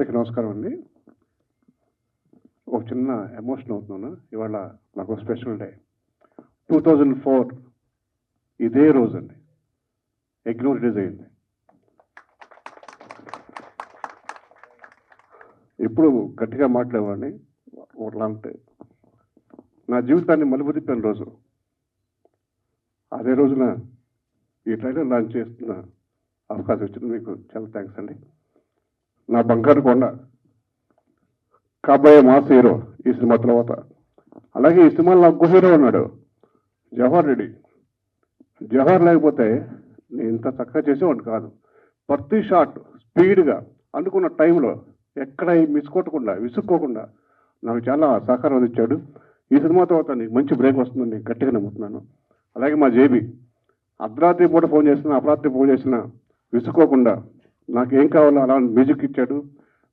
అందరికీ నమస్కారం అండి. ఒక చిన్న ఎమోషన్ అవుతున్నాను. ఇవాళ నాకు special day. Two thousand four ఇదే రోజు అండి. ఎగ్నో రిలీజ్ అయింది ఎప్పుడు గట్టిగా మాట్లాడేవాడిని. ఒకలాంటి నా జీవితాన్ని మలుపు తిప్పిన రోజు. అదే రోజున ఈ ట్రైలర్ లాంచ్ చేస్తున్న అవకాశం వచ్చింది మీకు చాలా థ్యాంక్స్ అండి. నా బంగారు కొండ. కాబోయే మాస్ హీరో ఈ సినిమా తర్వాత. అలాగే ఈ సినిమాలో నాకు హీరో ఉన్నాడు జవహర్ రెడ్డి. జవహర్ లేకపోతే నేను ఇంత చక్కగా చేసేవాడిని కాదు. ప్రతి షాట్ స్పీడ్గా అనుకున్న టైంలో ఎక్కడ మిస్ కొట్టకుండా విసుక్కోకుండా నాకు చాలా సహకారం అందించాడు ఈ సినిమా తర్వాత నీకు మంచి బ్రేక్ వస్తుందని గట్టిగా నమ్ముతున్నాను. అలాగే మా జేబీ అర్ధరాత్రి పూట ఫోన్ చేసిన అపరాత్రి ఫోన్ చేసినా విసుకోకుండా నాకు ఏం కావాలో అలా మ్యూజిక్ ఇచ్చాడు.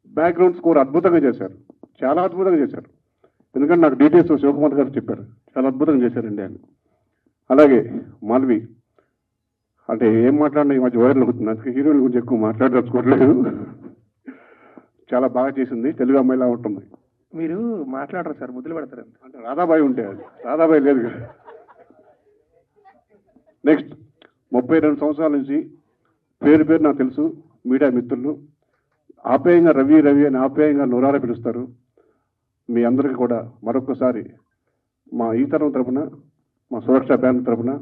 బ్యాక్గ్రౌండ్ స్కోర్ అద్భుతంగా చేశారు. చాలా అద్భుతంగా చేశారు. ఎందుకంటే నాకు డీటెయిల్స్ శివకుమార్ గారు చెప్పారు. చాలా అద్భుతంగా చేశారండి ఆయన. అలాగే మాల్వి అంటే ఏం మాట్లాడినా ఈ మధ్య వైరల్ అవుతుంది. అందుకే హీరోయిన్ గురించి ఎక్కువ మాట్లాడదలుచుకోవట్లేదు. చాలా బాగా చేసింది. తెలుగు అమ్మాయిలా ఉంటుంది. మీరు మాట్లాడరు సార్ ముద్దులు పెడతారు అంటే రాధాబాయి ఉంటే అది. రాధాబాయి లేదు కదా. నెక్స్ట్ ముప్పై రెండు సంవత్సరాల నుంచి పేరు పేరు నాకు తెలుసు. మీడియా మిత్రులు ఆప్యాయంగా రవి రవి అని ఆప్యాయంగా నూరార పిలుస్తారు. మీ అందరికీ కూడా మరొకసారి మా ఈ తరం తరపున మా సురక్ష బ్యాంక్ తరపున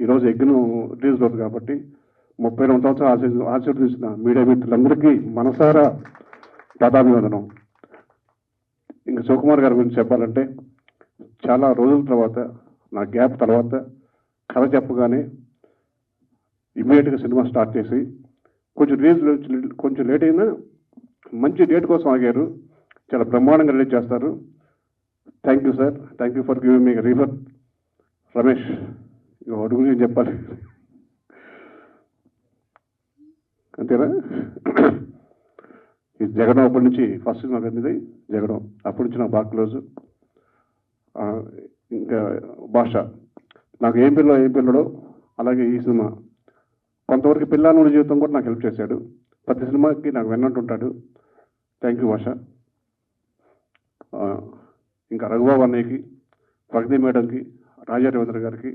ఈరోజు ఎగ్గును రిలీజ్ అవుతుంది కాబట్టి ముప్పై రెండు సంవత్సరాలు ఆశీ ఆశీర్వదించిన మీడియా మిత్రులందరికీ మనసారా పాదాభివందనం ఇంకా శివకుమార్ గారి గురించి చెప్పాలంటే చాలా రోజుల తర్వాత నా గ్యాప్ తర్వాత కథ చెప్పగానే ఇమీడియట్గా సినిమా స్టార్ట్ చేసి కొంచెం రిలీజ్ కొంచెం లేట్ అయినా మంచి డేట్ కోసం ఆగారు. చాలా బ్రహ్మాండంగా రిలీజ్ చేస్తారు. Thank you sir thank you for giving me refer Ramesh ఇక వాటి గురించి చెప్పాలి. అంతేనా? ఈ జగడం అప్పటి నుంచి ఫస్ట్ సినిమా పెద్దది జగడం అప్పటి నుంచి నాకు బాగా క్లోజ్ ఇంకా భాష. నాకు ఏం పిల్ల ఏం పిల్లడో అలాగే ఈ సినిమా. కొంతవరకు పిల్లల జీవితం కూడా నాకు హెల్ప్ చేశాడు. ప్రతి సినిమాకి నాకు విన్నట్టు ఉంటాడు. థ్యాంక్ యూ భాష ఇంకా రఘుబాబు అన్నయ్యకి ప్రగతి మేడంకి రాజా రవీంద్ర గారికి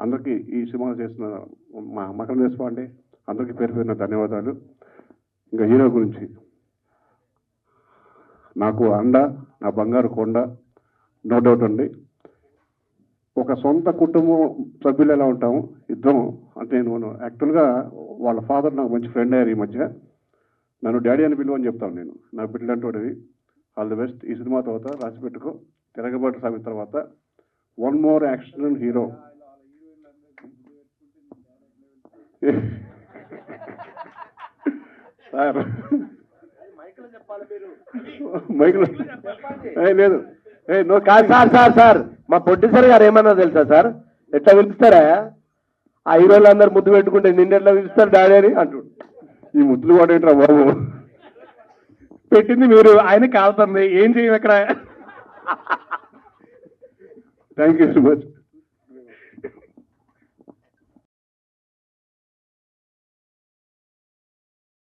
అందరికీ ఈ సినిమా చేసిన మా మకరం దేశపాండే అందరికీ పేరు పేరున ధన్యవాదాలు. ఇంకా హీరో గురించి. నాకు అండ నా బంగారు కొండ నో డౌట్ అండి. ఒక సొంత కుటుంబం సభ్యులు ఎలా ఉంటాము? ఇద్దరం నేను యాక్చువల్గా వాళ్ళ ఫాదర్ నాకు మంచి ఫ్రెండ్ అయ్యారు ఈ మధ్య. నన్ను డాడీ అని పిలువని చెప్తాను నేను. నాకు బిడ్డలంటోడివి ఆల్ ది బెస్ట్. ఈ సినిమా తర్వాత రాసి పెట్టుకో తిరగబాటు సాగిన తర్వాత one more action hero sir. మైకులో ఏ, లేదు. ఏ నో కాదు సార్ సార్ సార్. మా ప్రొడ్యూసర్ గారు ఏమన్నా తెలుసా సార్? ఎట్లా పిలుస్తారా ఆ హీరోలు అందరు ముద్దు పెట్టుకుంటే నిన్న ఎట్లా పిలుస్తారు డాడీ అని అంటు ఈ ముద్దులు వాడేంట్రా బాబు? పెట్టింది మీరు ఆయన కాలుతుంది ఏం చేయం ఇక్కడ థ్యాంక్ యూ సో మచ్